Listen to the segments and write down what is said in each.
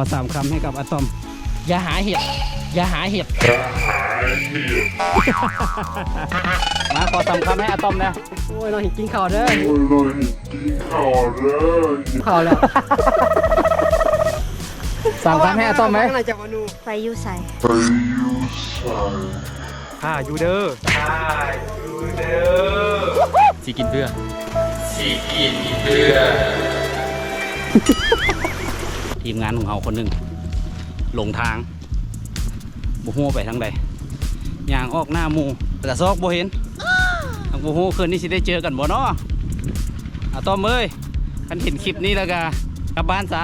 ขอสามคำให้กับอะตอม อย่าหาเห็ด อย่าหาเห็ด มาขอสามคำให้อะตอมนะโอ้ยเราเห็นกินข้าวเด้อข่าวเลยข้าวแล้วสามคำให้อะตอมไหมข้างในจากวานูไปอยู่ใส่ไปอยู่ใส่อ่ายูเดอร์สีกินเพื่อ ทีมงานของเราคนหนึ่งหลงทางบุหัวไปทางใดย่างออกหน้าหมูแต่ซอกบ่เห็นทางบุหัวคืนนี้สิได้เจอกันบ่เนาะอะตอมเอ้ยคันเห็นคลิปนี้แล้วก็กลับบ้านซะ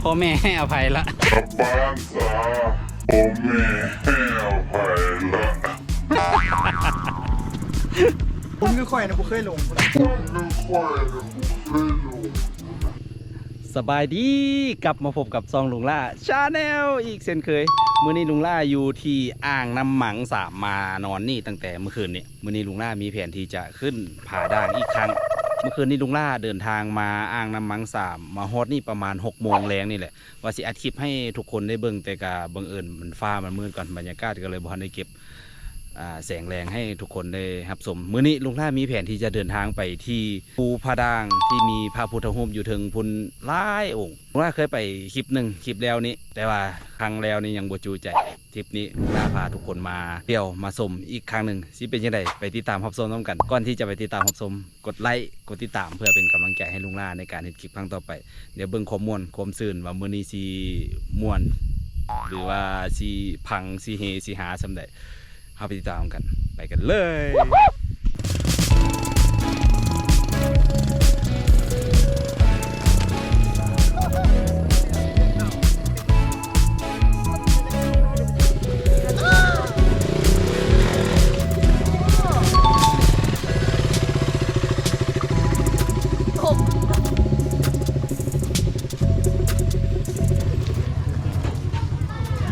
พ่อแม่ให้อภัยละกลับบ้านซะผมแม่ให้อภัยละผมคือข่อยนะผมเคยลงนึกว่าจะไม่รู้ สบายดีกลับมาพบกับซองลุงล่าชาแนลอีกเช่นเคยมื้อนี้ลุงล่าอยู่ที่อ่างน้ำหมังสามมานอนนี่ตั้งแต่เมื่อคืนนี่มื้อนี้ลุงล่ามีแผนที่จะขึ้นผาด่างอีกครั้ง เมื่อคืนนี้ลุงล่าเดินทางมาอ่างน้ำหมังสามมาฮอดนี่ประมาณ6กโมงแรงนี่แหละว่าสิอัดคลิปให้ทุกคนได้เบิ่งแต่กาบังเอิญมันฟ้ามันมืดก่อนบรรยากาศก็เลยบ่ทันได้เก็บ แสงแรงให้ทุกคนได้รับชมมื้อนี้ลุงท่ามีแผนที่จะเดินทางไปที่ภูพระดางที่มีพระพุทธรูปอยู่ถึงพุนหลายองค์ลุงท่าเคยไปคลิปหนึ่งคลิปแล้วนี้ แต่ว่าครั้งแล้วนี่ยังบ่จูใจทริปนี้ลุงท่าพาทุกคนมาเที่ยวมาชมอีกครั้งหนึ่งสิเป็นยังไงไปติดตามรับชมน้กันก่อนที่จะไปติดตามรับชมกดไลค์กดติดตามเพื่อเป็นกำลังใจให้ลุงล่าในการเห็นคลิปครั้งต่อไปเดี๋ยวเบิ่งความมวนความซื่นว่ามื้อนี้สิม่วน หรือว่าสิพังสิเฮสิหาสำใด เข้าไปติดตามกัน ไปกันเลย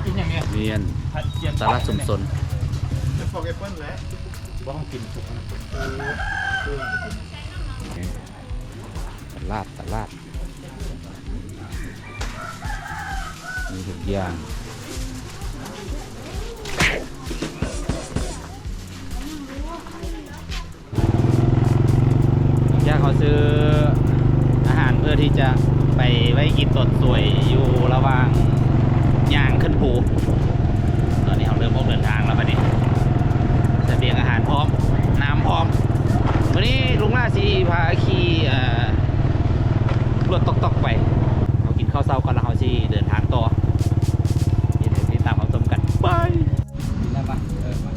กินอย่างเนี้ยเรียนผัดเจียมสาระสมสน ฟอกแอปเปิ้ลแล้วบ้องกินสุกนะตลาดตลาดมีทุกอย่างอยากเขาซื้ออาหารเพื่อที่จะไปไว้กินสดสวยอยู่ระหว่างย่างขึ้นภูตอนนี้เขาเริ่มออกเดินทางแล้วปะนี่เสบียงอาหาร พร้อม น้ำพร้อม วันนี้ลุงล่าสีพาขี่เอ่อรถตอกตอกๆไปเรากินข้าวเช้าก่อนแล้วเขาสีเดินทางต่อเดี๋ยวติดตามเขาชมกันไปได้ปะเออมา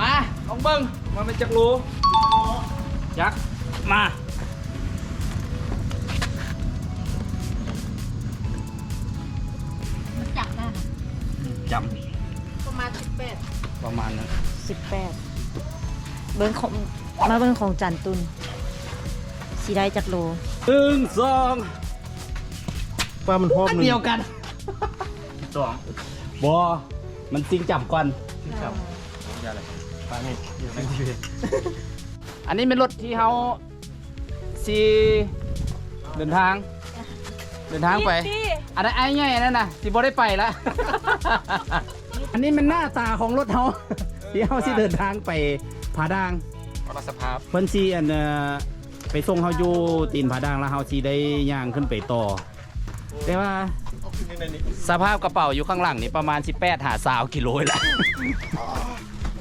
มาลองเบิ้งมาเป็นจักรู ของจันตุนสีได้จากโลหนึ่งสองปลามันหอมอันหนึ่งเดียวกันสองบอมันจริงจับก่อนยาอะไรปลาเห็ดไม่ดีเลยอันนี้เป็นรถที่เขาซีเดินทาง เดินทางไป อันนั้นไอ้ไงอันนั้นนะสิบ่ได้ไปละอันนี้มันหน้าตาของรถเขาที่เขาสิเดินทางไปผาดาง ปลาสภาพเพิ่นซีอันเอ่อไปส่งเขาอยู่ตีนผาดางแล้วเขาซีได้ย่างขึ้นไปต่อ แต่ว่าสภาพกระเป๋าอยู่ข้างหลังนี่ประมาณ 18 หาสาวกิโลละ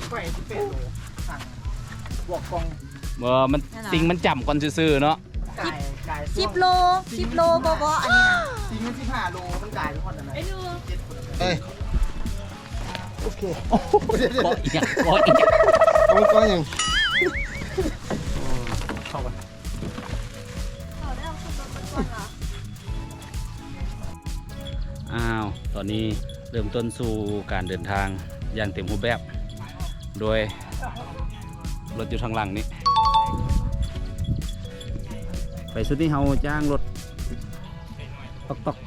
ไข่สิบแปดโลสั่งบวกกล่องเออมันติงมันจำก่อนซื่อๆเนาะไก่ไก่สิบโลสิบโลบอบออันนี้นะจริงมันสิบห้าโลมันไก่เป็นคนอะไรไอ้ดูโอเคก็อีกอย่างก็อีกอย่างเอาก้อนยังอ้าว นี้เริ่มต้นสู่การเดินทางอย่างเต็มรูปแบบ โดยรถอยู่ทางหลังนี้ ไปสุดนี้เราจ้างรถตอกตอก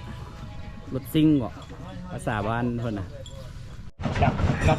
รถซิ่งบ่ภาษาบ้านเพิ่นน่ะจับจับ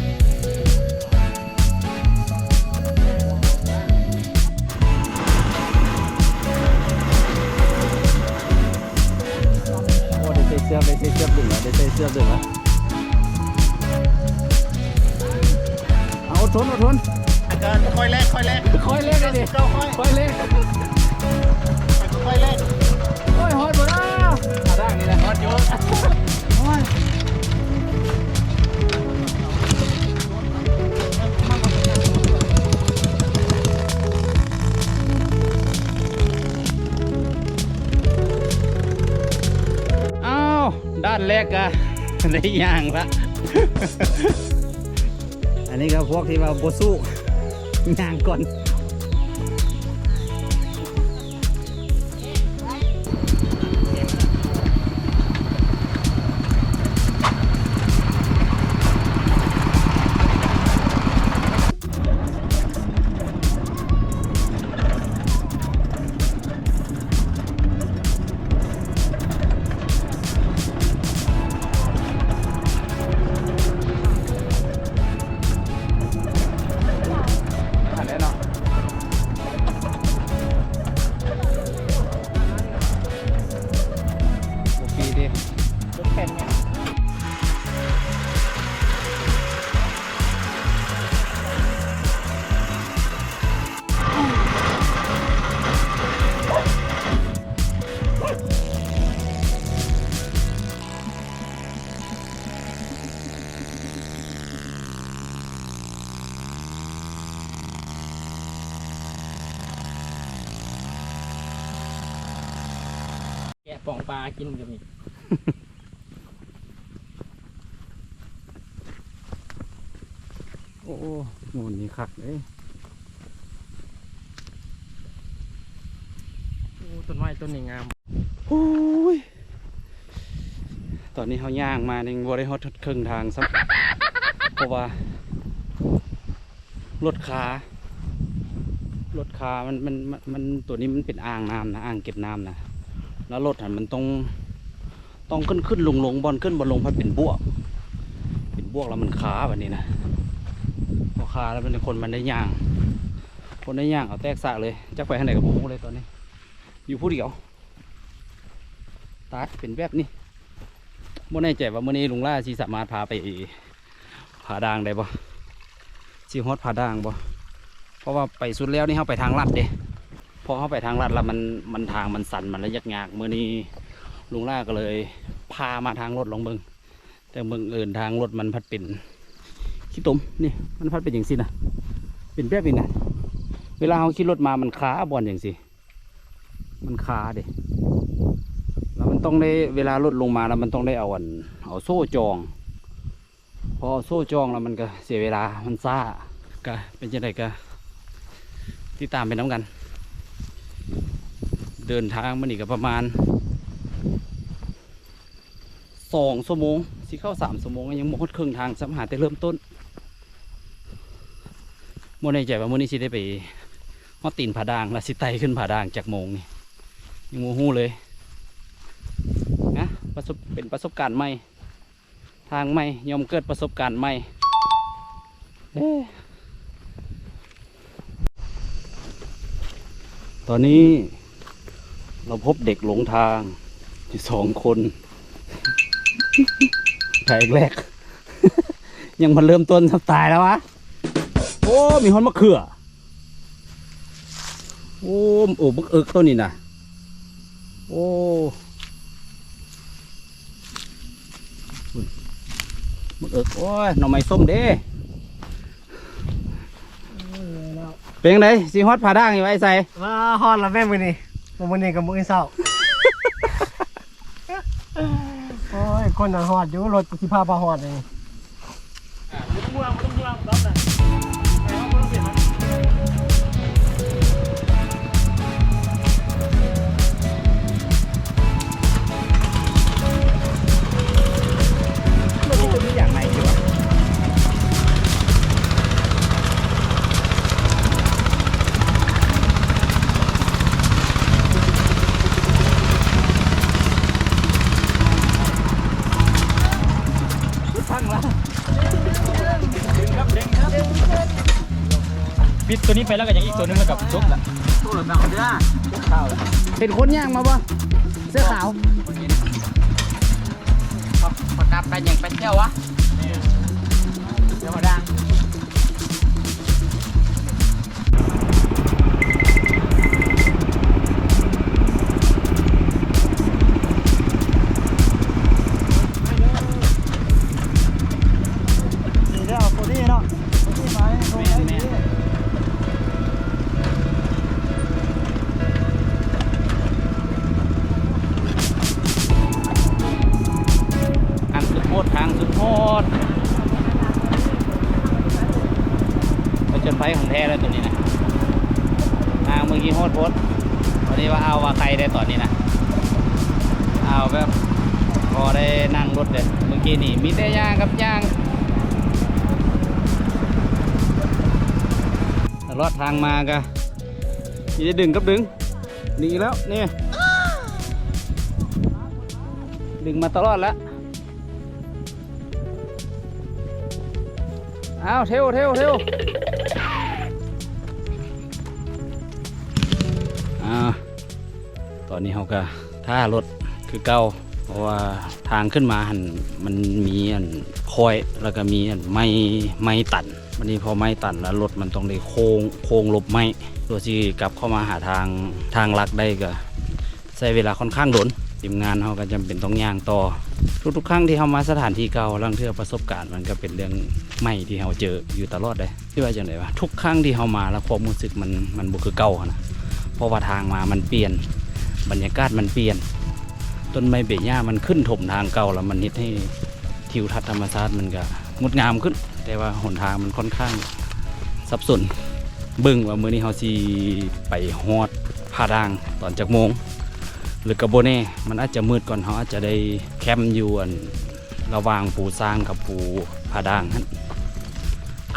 ส่เสื้อได้ใส่เสื้อดึงแล้วได้ใส่เสื้อดึงแล้วเอาอดทนอดทนเกินค่อยแรกค่อยแรกค่อยเล่นเลยดิเก้าค่อยค่อยเล่นค่อยแรกโอ้ยฮอดหมดแล้วขาด่างนี่แหละฮอดเยอะ นแรกอะได้ย่างละอันนี้ก็พวกที่ว่าบสู้ย่างก่อนะป่องปลากินกับนี่โอ้โหหมูนี่คักเลยโอ้ต้นไม้ต้นนี้งามโอ้ยตอนนี้เขาย่างมาในบริฮอตครึ่งทางซัเพราะว่ารถขารถขามันมันมันมันตัวนี้มันเป็นอ่างน้ำนะอ่างเก็บน้ำนะ แล้วรถหันมันต้องต้องขึ้นขึ้นลงลงบอลขึ้นบอลลงพราะเป็นบวก เป็นบวกแล้วมันขาแบบนี้นะพอขาแล้วเป็นคนมันได้ย่าง คนได้ย่างเอาแตกสาเลยจักไปทางไหนกับผมเลยตอนนี้ อยู่ผู้เดียวตาเป็นแบบนี้บ่แน่ใจว่ามื้อนี้ลุงล่าสิสามารถพาไปผาด่างได้บ่สิฮอดผาด่างบ่เพราะว่าไปสุดแล้วนี่เฮาไปทางลัดเด้ พอเฮาไปทางลัดแล้วมันมันทางมันสั่นมันระยะยากมื้อนี้ลุงล่าก็เลย พามาทางรถลองเบิงแต่เบิ่งเอินทางรถมันพัดเป็นขี้ตมนี่มันพัดเป็นอย่างสินะเป็นแบบนี้นะเวลาเฮาขี่รถมามันขาบอลอย่างสิมันขาเด้แล้วมันต้องได้เวลาลดลงมาแล้วมันต้องได้เอาอันเอาโซ่จอง พอโซ่จองแล้วมันก็เสียเวลามันซ่าก็เป็นจังไดก็ที่ตามไปน้ำกัน เดินทางมันอีกก็ประมาณสองชั่วโมงสิเข้าสามชั่วโมงยังหมดครึ่งทางสัมหาแต่เริ่มต้นโมในใจว่ามื่อนี้สิได้ไปฮอดตีนผาดางแล้วสิไต่ขึ้นผาดางจากโมงนี่ยังโมหูเลยนะประสบเป็นประสบการณ์ใหม่ ทางใหม่ยอมเกิดประสบการณ์ใหม่ตอนนี้ เราพบเด็กหลงทางอยู่สองคนแผลแรก ยังมาเริ่มต้นสไตล์แล้ววะ โอ้ มีฮอนมะเขือ โอ้โอ้บักเอิกต้นนี้นะโอ้บักเอิกโอ้ย หน่อไม้ส้มเด้เป็นยังไงสีฮอตผ่าด่างอยู่ไอ้ใส่มาฮอดละแม่มือนี่ มือนี่กับมือเศร้าโอ้ยคนนั้นฮอดอยู่รถสิพาพาฮอดเลย ไปแล้วก็ยังอีกตัวนึงแล้วกับจบละเสื้อขาวเป็นคนย่างมาปะเสื้อขาวประกาศไปยังไปเที่ยววะเดี๋ยวมาดังางมากะมีได้ดึงกับดึง ดึงอีกแล้วนี่ดึงมาตลอดแล้วเอาเทวเทวเทวอ่าตอนนี้เขาก็ท่ารถคือเก่าเพราะว่าทางขึ้นมาหันมันมีอัน คอยแล้วก็มีไม้ไม้ตันวันนี้พอไม้ตันแล้วรถมันต้องได้โค้งโค้งลบไม้ตัวที่กลับเข้ามาหาทางทางลักได้ก็ใช้เวลาค่อนข้างโดนทีมงานเขาก็จำเป็นต้องย่างต่อ ทุกๆครั้งที่เขามาสถานที่เก่าลังเทือประสบการณ์มันก็เป็นเรื่องใหม่ที่เราเจออยู่ตลอดเลยที่ว่าจังไดวะทุกครั้งที่เขามาแล้วความรู้สึกมันมันบุคือเก่านะเพราะว่าทางมามันเปลี่ยน บรรยากาศมันเปลี่ยนต้นไม้เบญหญ้ามันขึ้นถมทางเก่าแล้วมันนิดให้ ทิวทัศน์ธรรมชาติมันก็งดงามขึ้น แต่ว่าหนทางมันค่อนข้างสับสนเบิ่งว่ามื้อนี้เขาสิไปฮอดผาด่างตอนจักโมง หรือกระโบเน่มันอาจจะมืดก่อนเขาอาจจะได้แคมป์อยู่อันระหว่างปูสร้างกับปูผาด่างนั่น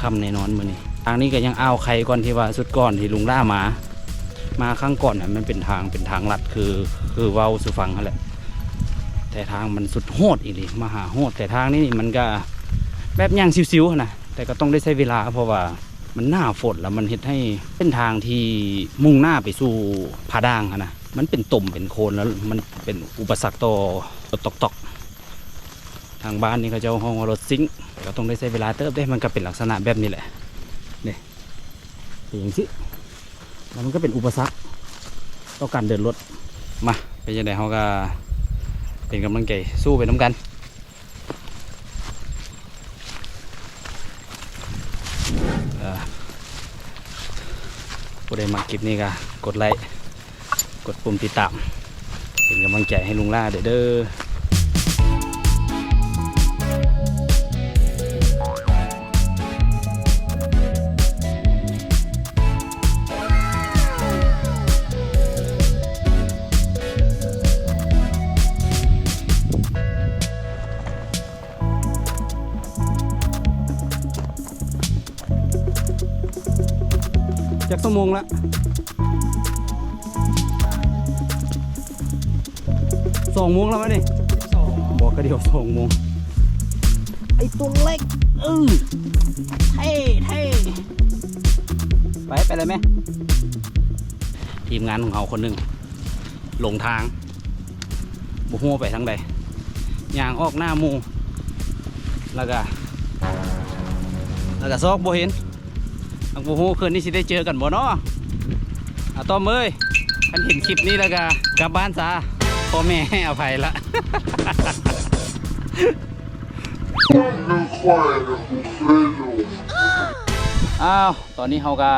คำในนอนมือนี้ทางนี้ก็ยังอ้าวใครก่อนที่ว่าสุดก่อนที่ลุงล่ามา มาครั้งก่อนน่ะมันเป็นทางเป็นทางลัดคือคือเว้าสุฟังนั่นแหละ แต่ทางมันสุดโหดอีหลีมหาโหดแต่ทางนี่มันก็แบบย่างซิวๆนะแต่ก็ต้องได้ใช้เวลาเพราะว่ามันหน้าฝนแล้วมันเฮ็ดให้เส้นทางที่มุ่งหน้าไปสู่ผาด่างนะมันเป็นตุ่มเป็นโคนแล้วมันเป็นอุปสรรคต่อตอกตอกทางบ้านนี่เขาจะเอาห้องรถซิงก็ต้องได้ใช้เวลาเติบได้มันก็เป็นลักษณะแบบนี้แหละนี่เป็นอย่างนี้แล้วมันก็เป็นอุปสรรคต่อการเดินรถมาเป็นยังไงเขาก็ เป็นกำลังใจสู้ไปน้ำกันเอ่อผู้ใดมาคลิปนี้ก็กดไลค์ กดปุ่มติดตาม เป็นกำลังใจให้ลุงล่าเด้อ จากสมงละสองโมงแล้วมั้ยนี่บอกก็เดียวสองโมงไอตัวเล็กเออเท่เท่ไปไปเลยไหมทีมงานของเราคนหนึ่งหลงทางบุหัวไปทางใดยางออกหน้ามูแล้วก็แล้วก็ซอกบ่เห็น ทางบุหัวคืนนี้สิได้เจอกันบ่เนาะอะต้อมเอ้ยคันเห็นคลิปนี้แล้วก็กลับบ้านซะพ่อแม่ให้อภัยละ อ้าว ตอนนี้เฮาก็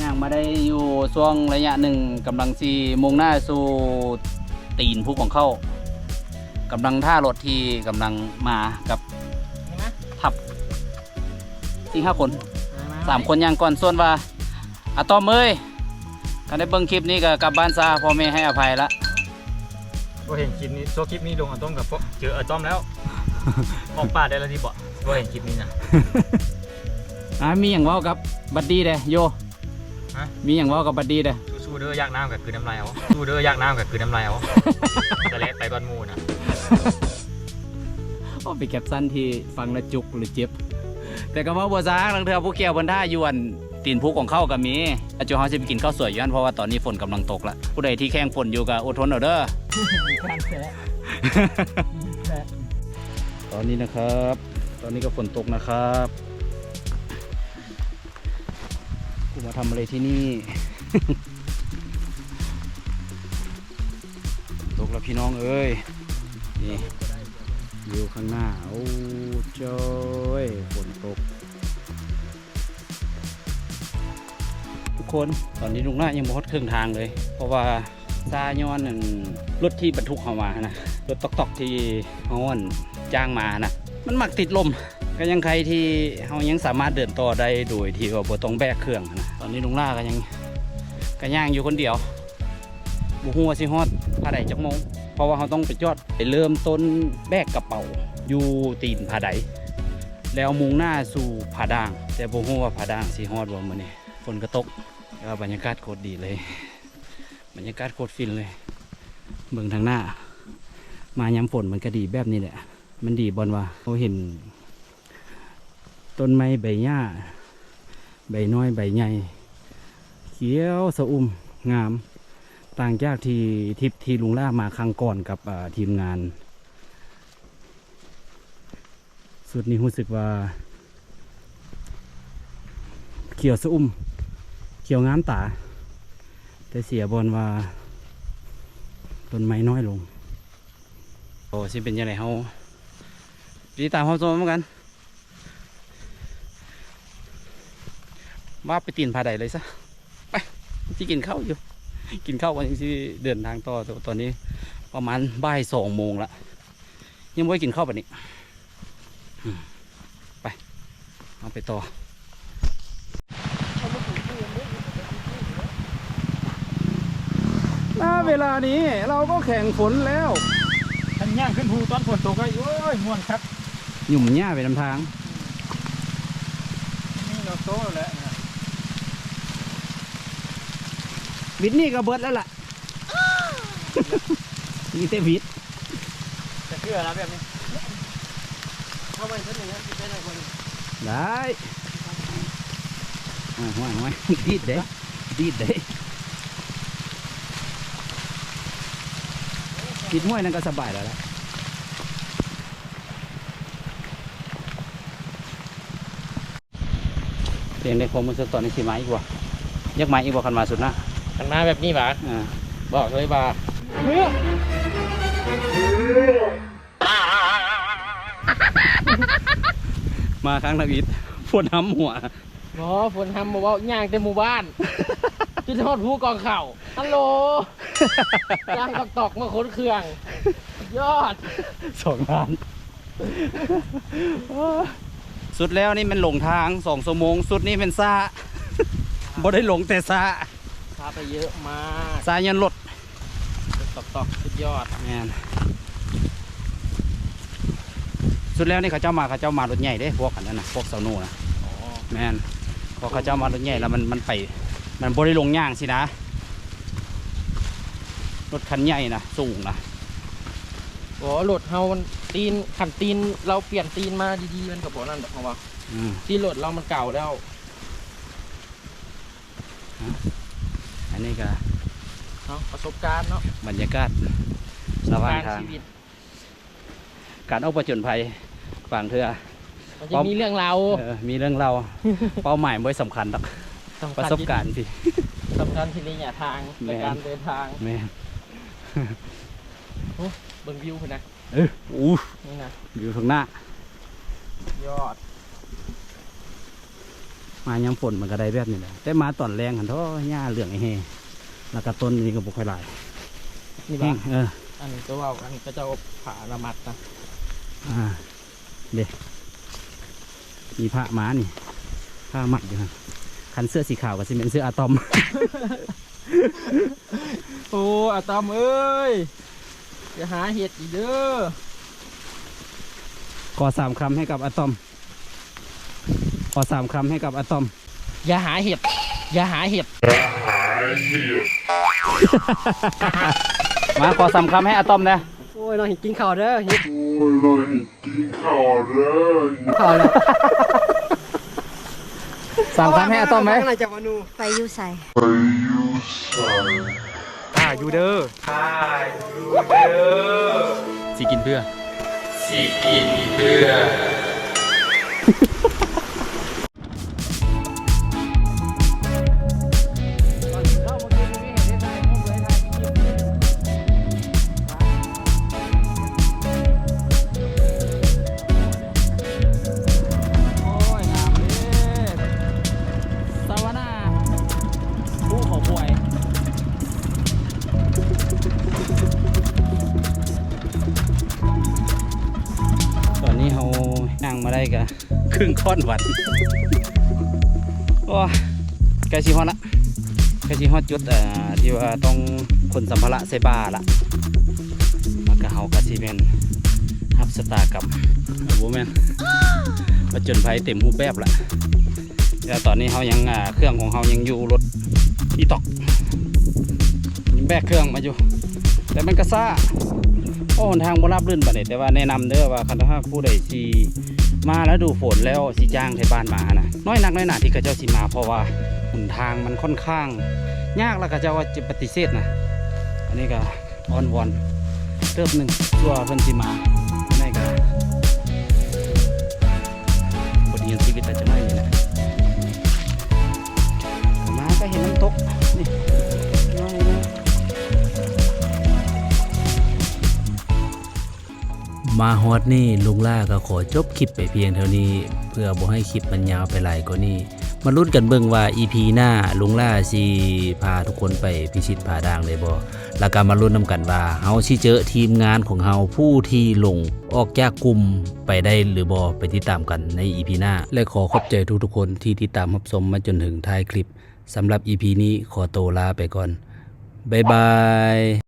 ย่างมาได้อยู่ช่วงระยะหนึ่งกำลังสีมงหน้าสู่ตีนภูของเข้ากำลังท่ารถที่กำลังมากับทับสี่ห้าคน สามคนย่างก่อนส่วนว่าอะตอมเอ้ยการได้เบิ่งคลิปนี้ก็กลับบ้านซาพ่อแม่ให้อภัยละพอเห็นคลิปนี้โซคลิปนี้ลงอาต้มกับพวกเจออาต้อมแล้วออกป่าได้แล้วที่บอกพอเห็นคลิปนี้นะอ่ามีอย่างเว่ากับบัดดี้เด้โยฮะมีอย่างเว่ากับบัดดี้เด้สู้ๆเด้อยากน้ำกับคือน้ำลายเอาสู้เด้อยากน้ำกับคือน้ำลายเอาจะเละไปก้อนหมูนะโอ้เป็นแคปชั่นที่ฟังแล้วจุกหรือเจ็บ แต่ก็ว่าบัวซางลังเทือผู้เกี่ยวบนท่ายวนตีนผู้ของเข้าก็มีอาจูเฮาสิไปกินข้าวสวยย้อนเพราะว่าตอนนี้ฝนกำลังตกละผู้ใดที่แข่งฝนอยู่ก็อดทนเอาเด้อตอนนี้นะครับ ตอนนี้ก็ฝนตกนะครับกูมาทำอะไรที่นี่ ตกแล้วพี่น้องเอ้ยนี่ วิวข้างหน้า โอ้จอยฝนตก ทุกคนตอนนี้ลุงหน้ายังบ่ฮดครึ่งทางเลย เพราะว่าซาย้อนนั่นรถที่บรรทุกเข้ามานะรถตอกๆที่เฮาอั่นจ้างมานะมันมักติดลมก็ยังใครที่เฮายังสามารถเดินต่อได้โดยที่ว่าบ่ต้องแบกเครื่องนะตอนนี้ลุงล่าก็ยังก็ย่างอยู่คนเดียวบ่ฮู้ว่าสิฮอดพาใดจักมง เพราะว่าเขาต้องไปจอดไปเริ่มต้นแบกกระเป๋าอยู่ตีนผาไดแล้วมุ่งหน้าสู่ผาด่าง แต่บ่ฮู้ว่าผาด่างสิฮอดบ่มื้อนี้ฝนก็ตกแล้วบรรยากาศโคตรดีเลย บรรยากาศโคตรฟินเลยเบิ่งทางหน้า มายามฝนมันก็ดีแบบนี้แหละ มันดีบอลว่าเขาเห็น ต้นไม้ใบหญ้า ใบน้อยใบใหญ่เขียวสะอุ่มงาม ต่างจากที่ทิปที่ลุงล่ามาครั้งก่อนกับทีมงาน สุดนี้รู้สึกว่าเขียวสะอุ่มเขียวงามตา แต่เสียบอลว่าต้นไม้น้อยลงโอ้สิเป็นยังไงเฮาดีตามเฮาโซมเหมือนกันว่าไปตีนผาใดเลยซะ ไปที่กินข้าวอยู่ กินข้าววันนี้ที่เดินทางต่อแต่ว่าตอนนี้ ประมาณบ่ายสองโมงละยังไม่ได้กินข้าวแบบนี้อืมไปเอาไปต่อณเวลานี้เราก็แข่งฝนแล้วทันย่างขึ้นภูตอนฝนตกก็โอ้ยม่วนครับหยุ่มหญ้าไปนำทางนี่เราโตแล้วนะ วิทย์นี่ก็เบิดแล้วล่ะมีแต่วิทย์จะเชื่อแล้วแบบนี้เข้าไปเส้นอย่างนี้นได้ไหมคนได้ห่วยห่วยห่วยดีดเด้ดีดเด้ติดห้วยนั่นก็สบายแล้วล่ะเพียงได้ความรู้สึกตอนนี้สิมาอีกว่ายักมาอีกว่าคันมาสุดนะ กันมาแบบนี้ปะอ่าบอกเลยว่ามาครั้งละวิทย์ปวดน้ำหัวหมอฝนทำบอกว่าย่างเต็มหมู่บ้านจุดทอดผู้กองเข่าฮัลโหลย่างกับตอกมาขนเครื่อง ยอดสองล้านสุดแล้วนี่มันหลงทางสองชั่วโมงสุดนี่เป็นซาบ่ได้หลงแต่ซาพาไปเยอะมากซายันรถตอกตอกสุดยอดแมนสุดแล้วนี่เขาเจ้ามาเขาเจ้ามารถใหญ่เด้พวกอันนั้นนะพวกเสาโน่นะแมนพอเขาเจ้ามารถใหญ่แล้วมันมันไป มันบ่ได้ลงย่างสินะ รถคันใหญ่นะสูงนะโอ้โหลดเฮามันตีนขันตีนเราเปลี่ยนตีนมาดีๆมันกับบอกนั่นดอกเพราะว่าอืมตีนโหลดเรามันเก่าแล้ว ออันนี้ก็เนาะประสบการณ์เนาะบรรยากาศประสระบหว่างการณ์ทางชีวิต การออกประจนภัยฝั่งเธอมันจะมีเรื่องราวเออมีเรื่องเราเป้าหมายไม่สำคัญหรอกสำประคัญสบการณ์สิสำคัญที่ระยะทางแม่ในการเดินทางแม่นเบิ่งวิวพุ่นนะเอออู้นี่นะอยู่ข้างหน้ายอด มายังฝนมันก็ได้แบบนี้แหละแต่มาตอนแรงหันเท่าหญ้าเหลืองไอ้เฮแล้วก็ต้นนี้ก็บุค่อยหลายนี่แห้บ้างเออ อันนี้ก็ว่าอันนี้ก็จะเอาผ่าระมัดนะอ่าเด็มีผ้าม้านี่ผ้ามัดอยู่ครับคันเสื้อสีขาวกับซีเมนเสื้ออะตอม โอ้อาตอมเอ้ยอย่าหาเห็ดอีกเด้อขอสามคำให้กับอะตอม ขอสามคำให้กับอะตอม อย่าหาเห็ดอย่าหาเห็ดมาขอสามคำให้อะตอมนะ โอ้ยน้องกินข้าวเด้อเห็ดโอ้ยเราเห็นกินข้าวเด้อข้าวแล้วสามคำให้อะตอมไหมไปอยู่ใส่ไปอยู่ใส่อ่าอยู่เด้อสิกินเพื่อโนั่งมาได้กะครึ่งค่อนวันโอ้ยใกล้ชิฮอดละใกล้ชิฮอดจุดเอ่อที่ว่าต้องขนสัมภาระใส่บ้าละแล้วก็เฮากะสิแม่นรับสตาร์กับโอ้แม่นมาจนภัยเต็มรูปแบบละแต่ตอนนี้เฮายังเครื่องของเฮายังอยู่รถอีตอกยังแบกเครื่องมาอยู่ แต่มันก็ซ่าโอ้หนทางบ่ราบรื่นปานใดแต่ว่าแนะนำเด้อว่าคันถ้าผู้ใดสิ มาแล้วดูฝนแล้วสิจ้างไทบ้านมานะน้อยนักน้อยหนาที่เขาเจ้าสิมา เพราะว่าหนทางมันค่อนข้าง ยากแล้วก็เจ้าว่าจะปฏิเสธนะอันนี้ก็อ้อนวอนเติบหนึ่งชั่วเพิ่นสิมาอันนี้ก็บทเรียนชีวิตแต่จะน้อยนี่นะมาก็เห็นน้ำตกนี่ มาฮอดนี่ลุงล่าก็ขอจบคลิปไปเพียงเท่านี้ เพื่อบ่ให้คลิปมันยาวไปหลายกว่านี้มาลุ้นกันเบิ่งว่า EP หน้าลุงล่าสิพาทุกคนไปพิชิตผาด่างได้บ่แล้วก็มาลุ้นนำกันว่าเฮาสิเจอทีมงานของเฮาผู้ที่ลงออกจากกลุ่มไปได้หรือบ่ไปติดตามกันใน EP หน้า และขอขอบใจทุกๆคนที่ติดตามรับชมมาจนถึงท้ายคลิปสำหรับ EP นี้ขอตัวลาไปก่อนบ๊ายบาย